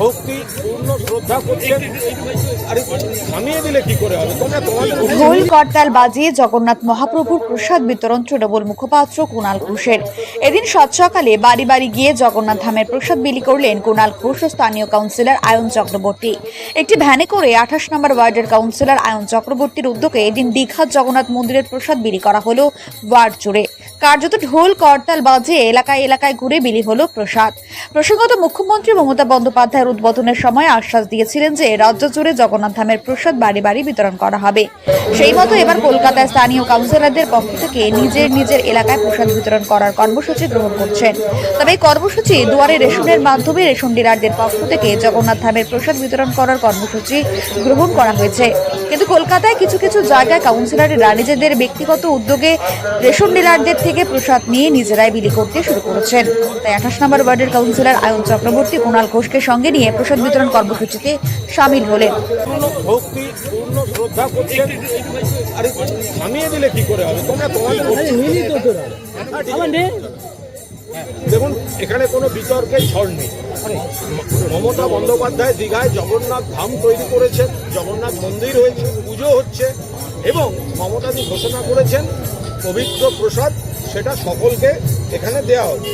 ভক্তি পূর্ণ শ্রদ্ধা করছেন। আরে থামিয়ে দিলে কি করে হবে? তোমরা তোমাদের ঢোল করতাল বাজিয়ে জগন্নাথ মহাপ্রভুর প্রসাদ বিতরণ তৃণমূল মুখপাত্র কুণাল ঘোষের। এদিন সাত সকালে বাড়ি বাড়ি গিয়ে জগন্নাথ ধামের প্রসাদ বিলি করলেন কুণাল ঘোষ ও স্থানীয় কাউন্সিলর আয়ন চক্রবর্তী। একটি ভ্যানে করে আঠাশ নম্বর ওয়ার্ডের কাউন্সিলর আয়ন চক্রবর্তীর উদ্যোগে এদিন দীঘার জগন্নাথ মন্দিরের প্রসাদ বিলি করা হলো ওয়ার্ড জুড়ে। কার্যত ঢোল, করতাল বাজিয়ে এলাকায় এলাকায় ঘুরে বিলি হলো প্রসাদ। প্রসঙ্গত মুখ্যমন্ত্রী মমতা বন্দ্যোপাধ্যায়ের উদ্বোধনের সময় আশ্বাস দিয়েছিলেন যে রাজ্য জুড়ে জগন্নাথ ধামের প্রসাদ বাড়ি বাড়ি বিতরণ করা হবে। সেই মতো এবার কলকাতায় স্থানীয় কাউন্সিলরদের পক্ষ থেকে নিজের নিজের এলাকায় প্রসাদ বিতরণ করার কর্মসূচি গ্রহণ করছেন। তবে এই কর্মসূচি দুয়ারে রেশনের মাধ্যমে রেশন ডিলারদের পক্ষ থেকে জগন্নাথ ধামের প্রসাদ বিতরণ করার কর্মসূচি গ্রহণ করা হয়েছে। কিন্তু কলকাতায় কিছু কিছু জায়গায় কাউন্সিলররা নিজেদের ব্যক্তিগত উদ্যোগে রেশন ডিলারদের থেকে প্রসাদ নিয়ে নিজেরাই বিলি করতে শুরু করেছেন। তাই আঠাশ নম্বর ওয়ার্ডের কাউন্সিলর আয়ন চক্রবর্তী কুণাল ঘোষকে সঙ্গে নিয়ে প্রসাদ বিতরণ কর্মসূচিতে সামিল হলেন। পূর্ণ ভক্তি পূর্ণ শ্রদ্ধা করছেন। আরে থামিয়ে দিলে কি করে হবে? তোমরা তোমাদের দেখুন এখানে কোনো বিতর্কের ঝড় নেই। মমতা বন্দ্যোপাধ্যায় দীঘায় জগন্নাথ ধাম তৈরি করেছেন জগন্নাথ মন্দির হয়েছে পুজো হচ্ছে এবং মমতাজি ঘোষণা করেছেন পবিত্র প্রসাদ সেটা সকলকে এখানে দেয়া হবে।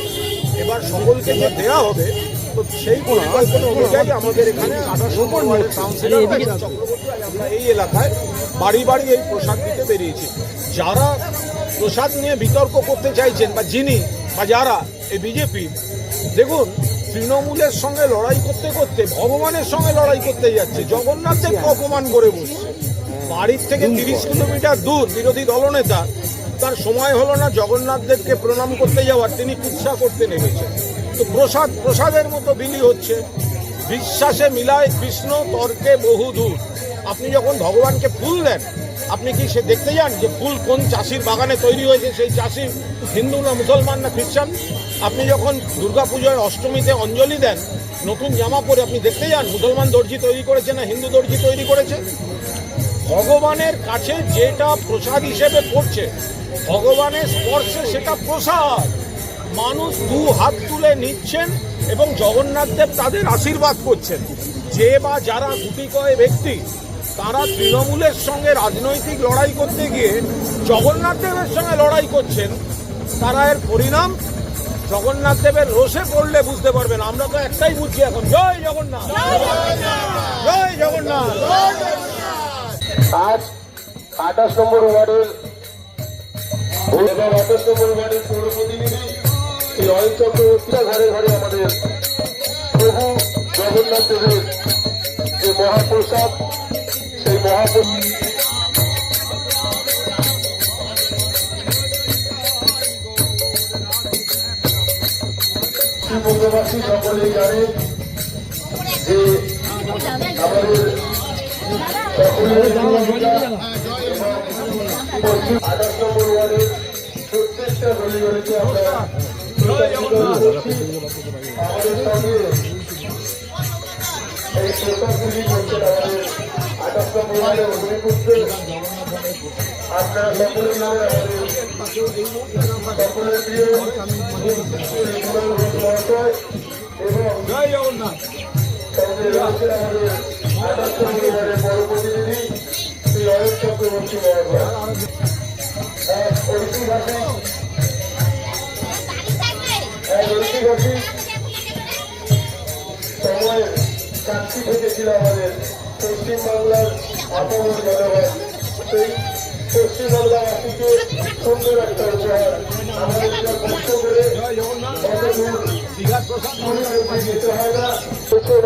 এবার সকলকে যে দেয়া হবে তো সেই পরিকল্পনা অনুযায়ী আমাদের এখানে আঠাশ নম্বর ওয়ার্ডের কাউন্সিলর চক্রবর্তী আমরা এই এলাকায় বাড়ি বাড়ি এই প্রসাদ দিতে বেরিয়েছি। যারা প্রসাদ নিয়ে বিতর্ক করতে চাইছেন বা যিনি বা যারা এই বিজেপি দেখুন তৃণমূলের সঙ্গে লড়াই করতে করতে ভগবানের সঙ্গে লড়াই করতে যাচ্ছে জগন্নাথদেরকে অপমান করে বসছে। বাড়ির থেকে তিরিশ কিলোমিটার দূর বিরোধী দলনেতা তার সময় হলো না জগন্নাথদেরকে প্রণাম করতে যাওয়ার, তিনি কুৎসা করতে নেমেছেন। তো প্রসাদ, প্রসাদের মতো বিলি হচ্ছে। বিশ্বাসে মিলায় কৃষ্ণ, তর্কে বহু দূর। আপনি যখন ভগবানকে ফুল দেন, আপনি কি সে দেখতে যান যে ফুল কোন চাষির বাগানে তৈরি হয়েছে? সেই চাষি হিন্দু না মুসলমান না খ্রিস্টান? আপনি যখন দুর্গাপুজোয় অষ্টমীতে অঞ্জলি দেন, নতুন জামা পরে আপনি দেখতে যান, মুসলমান দর্জি তৈরি করেছে না হিন্দু দর্জি তৈরি করেছে? ভগবানের কাছে যেটা প্রসাদ হিসেবে পড়ছে ভগবানের স্পর্শে সেটা প্রসাদ। মানুষ দু হাত তুলে নিচ্ছেন এবং জগন্নাথদেব তাদের আশীর্বাদ করছেন। যে বা যারা গুটি কয় ব্যক্তি তারা তৃণমূলের সঙ্গে রাজনৈতিক লড়াই করতে গিয়ে জগন্নাথদেবের সঙ্গে লড়াই করছেন তারা এর পরিণাম জগন্নাথ দেবের রোষে পড়লে বুঝতে পারবেন। আমরা তো একটাই বুঝছি এখন। জয় জগন্নাথ! জয় জগন্নাথ! আজ আঠাশ নম্বর ওয়ার্ডের এবং নম্বর ওয়ার্ডের পৌর প্রতিনিধি এই ঘরে ঘরে আমাদের প্রভু জগন্নাথ দেবের যে মহাপ্রসাদ, সেই মহাপ্রসাদ পশ্চিমবঙ্গবাসী সকলেই জানে যে আমাদের আঠাশ নম্বর ওয়ার্ডের প্রত্যেকটা গলি গলিতে আমরা আমাদের সঙ্গে এই প্রসাদগুলি করছেন আমাদের আঠাশ নম্বর ওয়ার্ডের আপনারা সকলে জানেন আমাদের সকলের প্রিয় এবং সঙ্গে রয়েছেন আমাদের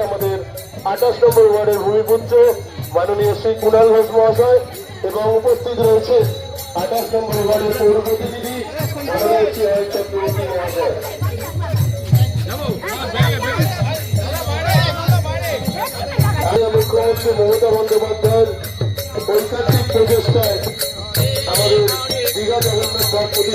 আমাদের আঠাশ নম্বর ওয়ার্ডের ভূমিপুত্র মাননীয় শ্রী কুণাল ঘোষ মহাশয়। এবং উপস্থিত রয়েছে আঠাশ নম্বর ওয়ার্ডের পৌর প্রতিনিধি চক্রবর্তী মুখ্যমন্ত্রী মমতা বন্দ্যোপাধ্যায়ের ঐকান্তিক প্রচেষ্টায় আমাদের দীঘা জগন্নাথ প্রতিষ্ঠা